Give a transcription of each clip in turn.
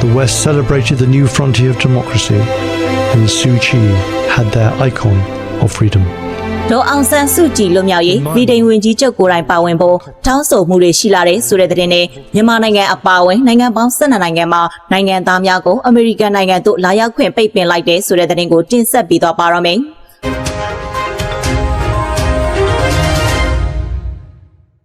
the West celebrated the new frontier of democracy, and Suu Kyi had their icon of freedom. ဒေါ်အောင်ဆန်းစုကြည်လွတ်မြောက်ရေးဗီဒိန်ဝင်ကြီးချုပ်ကိုယ်တိုင်ပါဝင်ဖို့တောင်းဆိုမှုတွေရှိလာတဲ့ဆိုတဲ့သတင်းနဲ့မြန်မာနိုင်ငံအပါအဝင်နိုင်ငံပေါင်း12နိုင်ငံမှာနိုင်ငံသားများကိုအမေရိကန်နိုင်ငံသို့လာရောက်ခွင့်ပိတ်ပင်လိုက်တဲ့ဆိုတဲ့သတင်းကိုတင်ဆက်ပြီးတော့ပါရမယ်။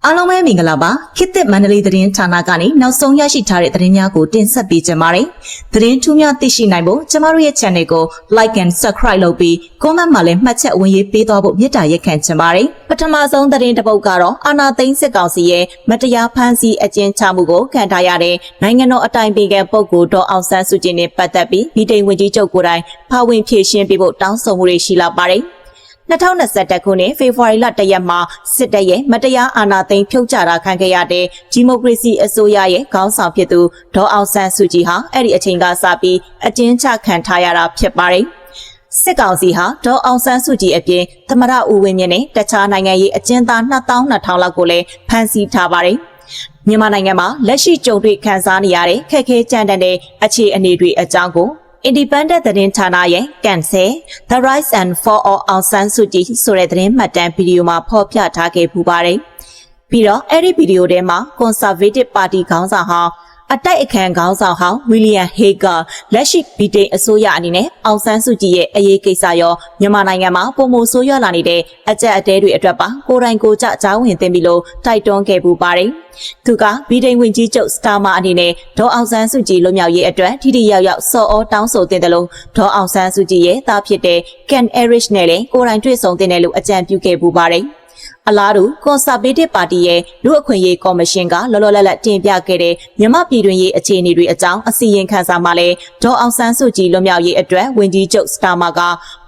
အားလုံးပဲမင်္ဂလာပါခေတ်သစ်မန္တလေးသတင်းဌာနကနေနောက်ဆုံးရရှိထားတဲ့သတင်းများကိုတင်ဆက်ပေးကြပါမယ်။သတင်းထူးများသိရှိနိုင်ဖို့ကျမတို့ရဲ့ channel ကို like and subscribe လုပ်ပြီး comment မှာလည်းမှတ်ချက်ဝင်ရေးပေးသွားဖို့မေတ္တာရက်ခံချင်ပါတယ်။ပထမဆုံးသတင်းတစ်ပုဒ်ကတော့အာနာသိန်းစစ်ကောင်စီရဲ့မတရားဖမ်းဆီးအကျဉ်းချမှုကိုခံထားရတဲ့နိုင်ငံတော်အတိုင်ပင်ခံပုဂ္ဂိုလ်ဒေါ်အောင်ဆန်းစုကြည်နဲ့ပတ်သက်ပြီးဗီတိန်ဝင်ကြီးချုပ်ကိုယ်တိုင်ပါဝင်ဖြည့်ရှင်းပေးဖို့တောင်းဆိုမှုတွေရှိလာပါတယ်။ 2021ခုနှစ်ဖေဖော်ဝါရီလ1ရက်မှာစစ်တပ်ရဲ့မတရားအာဏာသိမ်းဖြုတ်ချတာခံခဲ့ရတဲ့ဒီမိုကရေစီအစိုးရရဲ့ခေါင်းဆောင်ဖြစ်သူဒေါ်အောင်ဆန်းစုကြည်ဟာအဲ့ဒီအချိန်ကစပြီးအကျဉ်းချခံထားရတာဖြစ်ပါတယ်။စစ်ကောင်စီဟာဒေါ်အောင်ဆန်းစုကြည်အပြင်သမရဦးဝင်းမြင့်နဲ့တခြားနိုင်ငံရေးအကျဉ်းသား2200လောက်ကိုလည်းဖမ်းဆီးထားပါတယ်။မြန်မာနိုင်ငံမှာလက်ရှိကြုံတွေ့ခံစားနေရတဲ့ခက်ခဲကြမ်းတမ်းတဲ့အခြေအနေတွေအကြောင်းကို Independent သတင်းဌာနရဲ့ Cancel The Rise and Fall of Aung San Suu Kyi ဆိုတဲ့သတင်းမှတ်တမ်းဗီဒီယိုမှာဖော်ပြထားခဲ့ပူပါတယ်။ပြီးတော့အဲ့ဒီဗီဒီယိုထဲမှာ Conservative Party ခေါင်းဆောင်ဟောင်း အတိုက်အခံခေါင်းဆောင်ဟောင်းဝီလီယံဟေဂါလက်ရှိဗီတိန်အစိုးရအနေနဲ့အောင်ဆန်းစုကြည်ရဲ့အရေးကိစ္စရောမြန်မာနိုင်ငံမှာပုံမဆိုးရွားလာနေတဲ့အကြက်အတဲတွေအတွက်ပါကိုယ်တိုင်ကိုယ်ကျကြားဝင်သင်ပြီးလို့တိုက်တွန်းခဲ့ပူပါတယ်။သူကဗီတိန်ဝင်ကြီးချုပ်စတာမာအနေနဲ့ဒေါ်အောင်ဆန်းစုကြည်လွတ်မြောက်ရေးအတွက်ထိထိရောက်ရောက်စော်ဩတောင်းဆိုတင်တယ်လို့ဒေါ်အောင်ဆန်းစုကြည်ရဲ့သားဖြစ်တဲ့ကန်အဲရစ်နဲ့လည်းကိုယ်တိုင်တွေ့ဆုံတင်တယ်လို့အကြံပြုခဲ့ပူပါတယ်။ အလားတူ Conservative Party ရဲ့လူအခွင့်အရေးကော်မရှင်ကလောလောလတ်လတ်တင်ပြခဲ့တဲ့မြန်မာပြည်တွင်ရေးအခြေအနေတွေအကြောင်းအစီရင်ခံစာမှာလည်းဒေါ်အောင်ဆန်းစုကြည်လွတ်မြောက်ရေးအတွက်ဝင်ကြီးချုပ်စတာမာက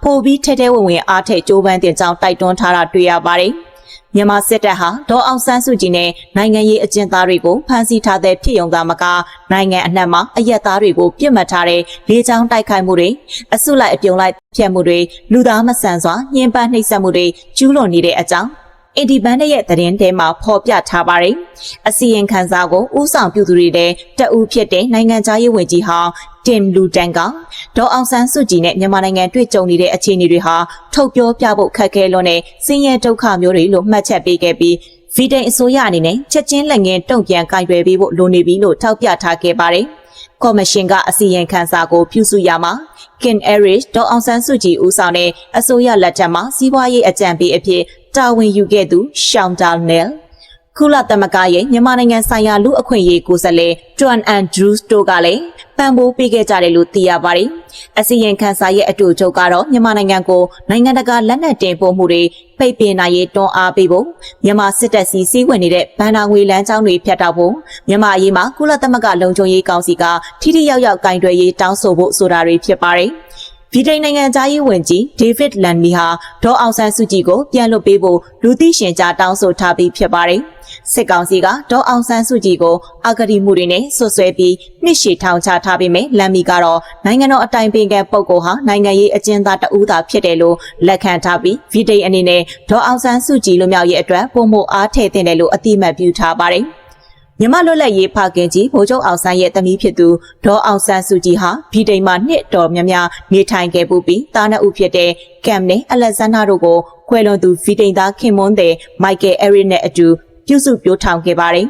ပိုပြီးထဲထဲဝင်ဝင်အားထည့်ကြိုးပမ်းတင်ကြောင်းတိုက်တွန်းထားတာတွေ့ရပါတယ်။မြန်မာစစ်တပ်ဟာဒေါ်အောင်ဆန်းစုကြည်နဲ့နိုင်ငံရေးအကျဉ်းသားတွေကိုဖမ်းဆီးထားတဲ့ဖြစ်ုံသာမကနိုင်ငံအနှံ့မှာအရက်သားတွေကိုပြစ်မှတ်ထားတဲ့လေကြောင်းတိုက်ခိုက်မှုတွေအစုလိုက်အပြုံလိုက်ဖျက်မှုတွေလူသားမဆန်စွာညှဉ်းပန်းနှိပ်စက်မှုတွေကျူးလွန်နေတဲ့အကြောင်း အင်ဒီဘန်ရဲ့သတင်းထဲမှာဖော်ပြထားပါတယ်။အစီရင်ခံစာကိုဥဆောင်ပြုသူတွေတဲ့တအူးဖြစ်တဲ့နိုင်ငံသားရေးဝန်ကြီးဟောင်းတင်လူတန်ကဒေါ်အောင်ဆန်းစုကြည်နဲ့မြန်မာနိုင်ငံတွေ့ကြုံနေတဲ့အခြေအနေတွေဟာထုတ်ပြောပြဖို့ခက်ခဲလွန်းတဲ့ဆင်းရဲဒုက္ခမျိုးတွေလို့မှတ်ချက်ပေးခဲ့ပြီးဗီဒိန်အစိုးရအနေနဲ့ချက်ချင်းလက်ငင်းတုံ့ပြန်ကင်တွယ်ပေးဖို့လိုနေပြီလို့ထောက်ပြထားခဲ့ပါတယ်။ ကော်မရှင်ကအစီရင်ခံစာကိုပြုစုရမှာ Ken Erich ဒေါ်အောင်ဆန်းစုကြည်ဦးဆောင်တဲ့အစိုးရလက်ထက်မှာစီးပွားရေးအကြံပေးအဖြစ်တာဝန်ယူခဲ့သူရှောင်းဒါနယ် ကုလသမဂ္ဂရဲ့မြန်မာနိုင်ငံဆိုင်ရာလူအခွင့်အရေးကိုယ်စားလှယ်တွန်အန်ဒရူးစတိုကလည်းပံ့ပိုးပေးခဲ့ကြတယ်လို့သိရပါတယ်။အစီရင်ခံစာရဲ့အတူချုပ်ကတော့မြန်မာနိုင်ငံကိုနိုင်ငံတကာလက်နက်တင်ပို့မှုတွေပိတ်ပင်နိုင်ရေးတွန်းအားပေးဖို့မြန်မာစစ်တပ်စီစီးဝင်နေတဲ့ဗန်နာငွေလမ်းကြောင်းတွေဖျက်တောက်ဖို့မြန်မာအရေးမှာကုလသမဂ္ဂလုံခြုံရေးကောင်စီကထိထိရောက်ရောက်ကင်တွယ်ရေးတောင်းဆိုဖို့ဆိုတာတွေဖြစ်ပါတယ်။ဗြိတိန်နိုင်ငံသားရေးဝန်ကြီးဒေးဗစ်လန်မီဟာဒေါ်အောင်ဆန်းစုကြည်ကိုပြန်လွှတ်ပေးဖို့လူသိရှင်ကြားတောင်းဆိုထားပြီးဖြစ်ပါတယ်။ စစ်ကောင်စီကဒေါ်အောင်ဆန်းစုကြည်ကိုအဂတိမှုတွေနဲ့ဆွဆွဲပြီးနှစ်ရှည်ထောင်ချထားပေမဲ့လန်မီကတော့နိုင်ငံတော်အတိုင်ပင်ခံပုဂ္ဂိုလ်ဟာနိုင်ငံရေးအကျဉ်းသားတဦးသာဖြစ်တယ်လို့လက်ခံထားပြီးဗြိတိန်အနေနဲ့ဒေါ်အောင်ဆန်းစုကြည်လွတ်မြောက်ရေးအတွက်ပုံမှုအားထည့်တင်တယ်လို့အတိအမှတ်ပြုထားပါတယ်။မြမလွတ်လပ်ရေးဖခင်ကြီးဗိုလ်ချုပ်အောင်ဆန်းရဲ့သမီးဖြစ်သူဒေါ်အောင်ဆန်းစုကြည်ဟာဗီတိန်မှာနှစ်တော်များများနေထိုင်ခဲ့ပူပြီးတားနှစ်ဦးဖြစ်တဲ့ကမ်နဲ့အလက်ဇန္ဒာတို့ကိုခွဲလွန်သူဗီတိန်သားခင်မွန်းတဲ့မိုက်ကယ်အဲရစ်နဲ့အတူ ပြုစုပြောထောင်ခဲ့ပါတယ်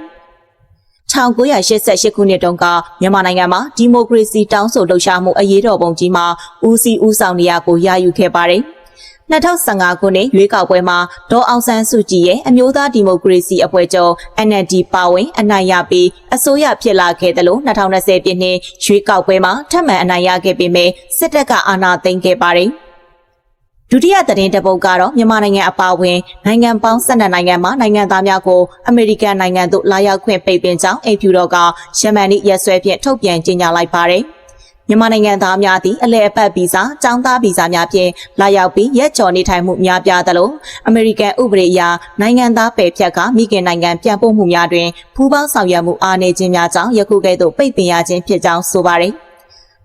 1988ခုနှစ်တုန်းကမြန်မာနိုင်ငံမှာဒီမိုကရေစီတောင်းဆိုလှုပ်ရှားမှုအရေးတော်ပုံကြီးမှာဦးစီးဦးဆောင်နေရာကိုရယူခဲ့ပါတယ်။2015ခုနှစ်ရွေးကောက်ပွဲမှာဒေါ်အောင်ဆန်းစုကြည်ရဲ့အမျိုးသားဒီမိုကရေစီအဖွဲ့ချုပ် NLD ပါဝင်အနိုင်ရပြီးအစိုးရဖြစ်လာခဲ့တယ်လို့2020ပြည့်နှစ်ရွေးကောက်ပွဲမှာထပ်မံအနိုင်ရခဲ့ပေမဲ့စစ်တပ်ကအာဏာသိမ်းခဲ့ပါတယ်။ ဒုတိယသတင်းတပုတ်ကတော့မြန်မာနိုင်ငံအပါအဝင်နိုင်ငံပေါင်း12နိုင်ငံမှာနိုင်ငံသားများကိုအမေရိကန်နိုင်ငံသို့လာရောက်ခွင့်ပိတ်ပင်ကြောင်းအိမ်ဖြူတော်ကယမန်နေ့ရက်စွဲဖြင့်ထုတ်ပြန်ကြေညာလိုက်ပါတယ်။မြန်မာနိုင်ငံသားများသည့်အလဲအပတ်ဗီဇာ၊ចောင်းသားဗီဇာများဖြင့်လာရောက်ပြီးရက်ကျော်နေထိုင်မှုများပြားသလိုအမေရိကန်ဥပဒေအရနိုင်ငံသားပယ်ဖြတ်ကမိခင်နိုင်ငံပြန်ပို့မှုများတွင်ဖူးပေါင်းဆောင်ရွက်မှုအားနည်းခြင်းများကြောင့်ယခုကဲ့သို့ပိတ်ပင်ရခြင်းဖြစ်ကြောင်းဆိုပါရယ်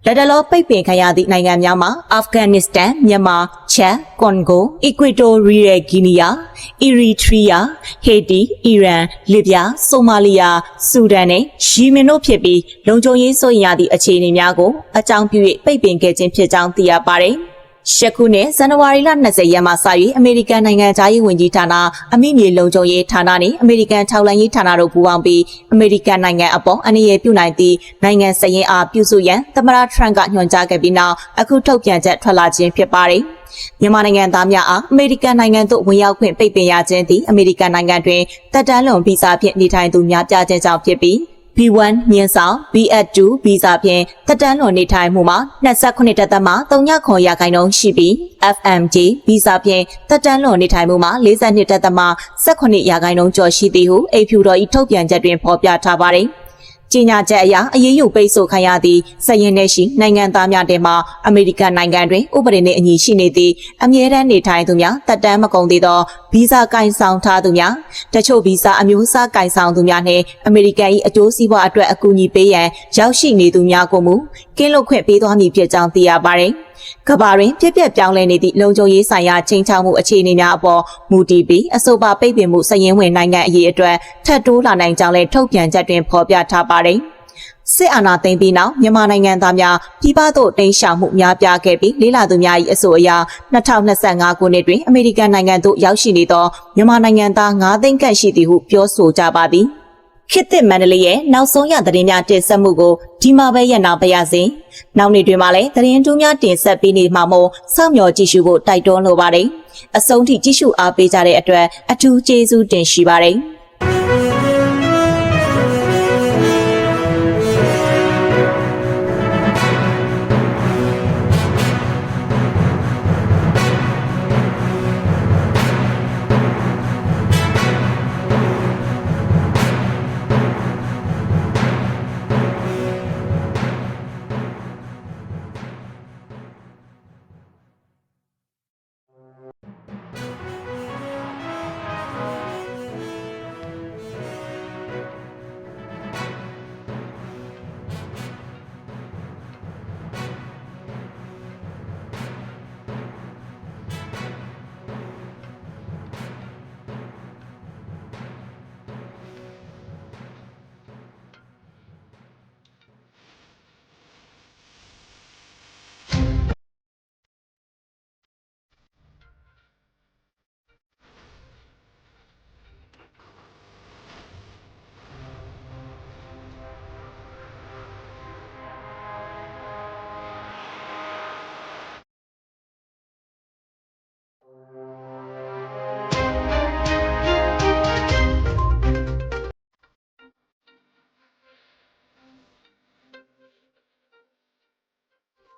လက်တလောပိတ်ပင်ခံရသည့်နိုင်ငံများမှာအာဖဂန်နစ္စတန်မြန်မာချက်ကွန်ဂိုအီကွေတိုရီယယ်ဂီနီယာအီရီထရီယာဟေတီအီရန်လစ်ဗျာဆိုမာလီယာဆူဒန်နဲ့ယီမင်တို့ဖြစ်ပြီးလုံခြုံရေးစိုးရိမ်ရသည့်အခြေအနေများကိုအကြောင်းပြု၍ပိတ်ပင်ခဲ့ခြင်းဖြစ်ကြောင်းသိရပါတယ်။ ရှက်ခုနှစ်ဇန်နဝါရီလ20ရက်မှစ၍အမေရိကန်နိုင်ငံသားရေးဝန်ကြီးဌာနအမိမြေလုံခြုံရေးဌာနနှင့်အမေရိကန်ထောက်လှမ်းရေးဌာနတို့ပူးပေါင်းပြီးအမေရိကန်နိုင်ငံအပေါ်အနေရပြုနိုင်သည့်နိုင်ငံစည်ရင်အားပြုစုရန်သမ္မတထရန့်ကညွှန်ကြားခဲ့ပြီးနောက်အခုထုတ်ပြန်ချက်ထွက်လာခြင်းဖြစ်ပါတယ်။မြန်မာနိုင်ငံသားများအားအမေရိကန်နိုင်ငံသို့ဝင်ရောက်ခွင့်ပိတ်ပင်ရခြင်းသည်အမေရိကန်နိုင်ငံတွင်တပ်တန်းလွန်ဗီဇာဖြင့်နေထိုင်သူများပြားခြင်းကြောင့်ဖြစ်ပြီး B1 မြင်းဆောင် B2 ဗီဇာဖြင့်တက်တန်းလွန်နေထိုင်မှုမှာ29တက်သက်မှ39ခွန်ရာခိုင်နှုန်းရှိပြီး FMG ဗီဇာဖြင့်တက်တန်းလွန်နေထိုင်မှုမှာ42တက်သက်မှ18ရာခိုင်နှုန်းကျော်ရှိသည်ဟုအေဖြူတော်၏ထုတ်ပြန်ချက်တွင်ဖော်ပြထားပါသည်ကြီးညာချက်အရအရေးယူပိတ်ဆို့ခံရသည့်စည်ရင်ထဲရှိနိုင်ငံသားများတဲမှအမေရိကန်နိုင်ငံတွင်ဥပဒေနှင့်အညီရှိနေသည့်အမြဲတမ်းနေထိုင်သူများတက်တန်းမကုန်သေးသော ဗီဇာကင်ဆောင်ထားသူများတချို့ဗီဇာအမျိုးအစားကင်ဆောင်သူများနှင့်အမေရိကန်၏အကျိုးစီးပွားအတွက်အကူအညီပေးရန်ရောက်ရှိနေသူများကိုမူကင်းလွတ်ခွင့်ပေးသွားမည်ဖြစ်ကြောင်းသိရပါသည်ကဘာတွင်ပြက်ပြက်ပြောင်းလဲနေသည့်လုံခြုံရေးဆိုင်ရာချိန်ချောက်မှုအခြေအနေများအပေါ်မူတည်ပြီးအဆိုပါပိတ်ပင်မှုစည်ရင်းဝင်နိုင်ငံအရေးအတွက်ထပ်တိုးလာနိုင်ကြောင်းလည်းထုတ်ပြန်ချက်တွင်ဖော်ပြထားပါတယ်။ စစ်အာဏာသိမ်းပြီးနောက်မြန်မာနိုင်ငံသားများပြည်ပသို့တိမ်းရှောင်မှုများပြားခဲ့ပြီးလေးလာသူများ၏အဆိုအရ2025ခုနှစ်တွင်အမေရိကန်နိုင်ငံသို့ရောက်ရှိနေသောမြန်မာနိုင်ငံသား9သိန်းခန့်ရှိသည်ဟုပြောဆိုကြပါသည်။ခေတ်သစ်မန္တလေးရဲ့နောက်ဆုံးရသတင်းများတင်ဆက်မှုကိုဒီမှာပဲရနာပါရစေ။နောက်နေ့တွင်မှလည်းသတင်းတူးများတင်ဆက်ပေးနေမှာမို့စောင့်မျှော်ကြည့်ရှုဖို့တိုက်တွန်းလိုပါတယ်။အဆုံးထိကြည့်ရှုအားပေးကြတဲ့အတွက်အထူးကျေးဇူးတင်ရှိပါတယ်။